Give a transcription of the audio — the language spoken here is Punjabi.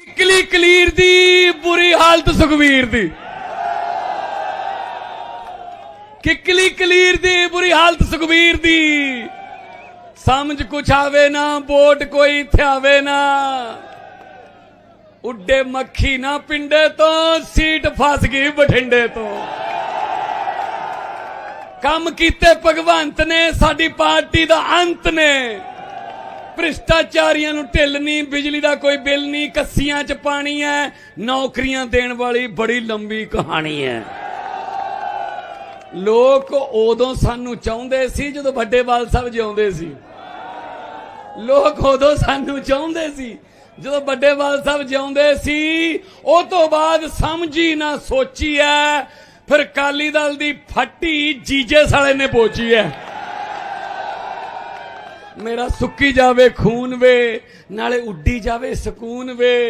ਕਿਕਲੀ ਕਲੀਰ ਦੀ, ਬੁਰੀ ਹਾਲਤ ਸੁਖਵੀਰ ਦੀ। ਕਿਕਲੀ ਕਲੀਰ ਦੀ, ਬੁਰੀ ਹਾਲਤ ਸੁਖਵੀਰ ਦੀ। ਸਮਝ ਕੁਛ ਆਵੇ ਨਾ ਵੋਟ ਕੋਈ ਇੱਥੇ ਆਵੇ ਨਾ। ਉੱਡੇ ਮੱਖੀ ਨਾ ਪਿੰਡੇ ਤੋਂ, ਸੀਟ ਫਸ ਗਈ ਬਠਿੰਡੇ ਤੋਂ। ਕੰਮ ਕੀਤੇ ਭਗਵੰਤ ਨੇ, ਸਾਡੀ ਪਾਰਟੀ ਦਾ ਅੰਤ ਨੇ। ਭ੍ਰਿਸ਼ਟਾਚਾਰੀਆਂ ਨੂੰ ਢਿੱਲ ਨਹੀਂ, ਬਿਜਲੀ ਦਾ ਕੋਈ ਬਿੱਲ ਨਹੀਂ, ਕੱਸੀਆਂ 'ਚ ਪਾਣੀ ਹੈ, ਨੌਕਰੀਆਂ ਦੇਣ ਵਾਲੀ ਬੜੀ ਲੰਬੀ ਕਹਾਣੀ ਹੈ। ਲੋਕ ਉਦੋਂ ਸਾਨੂੰ ਚਾਹੁੰਦੇ ਸੀ ਜਦੋਂ ਵੱਡੇਵਾਲ ਸਾਹਿਬ ਜਿਉਂਦੇ ਸੀ। ਲੋਕ ਉਦੋਂ ਸਾਨੂੰ ਚਾਹੁੰਦੇ ਸੀ ਜਦੋਂ ਵੱਡੇਵਾਲ ਸਾਹਿਬ ਜਿਉਂਦੇ ਸੀ, ਉਹ ਤੋਂ ਬਾਅਦ ਸਮਝੀ ਨਾ ਸੋਚੀ ਐ ਫਿਰ ਕਾਲੀ ਦਲ ਦੀ ਫੱਟੀ ਜੀਜੇ ਸਾਲੇ ਨੇ ਪੋਚੀ ਐ ਮੇਰਾ ਸੁੱਕੀ ਜਾਵੇ ਖੂਨ ਵੇ ਨਾਲੇ ਉੱਡੀ ਜਾਵੇ ਸਕੂਨ ਵੇ।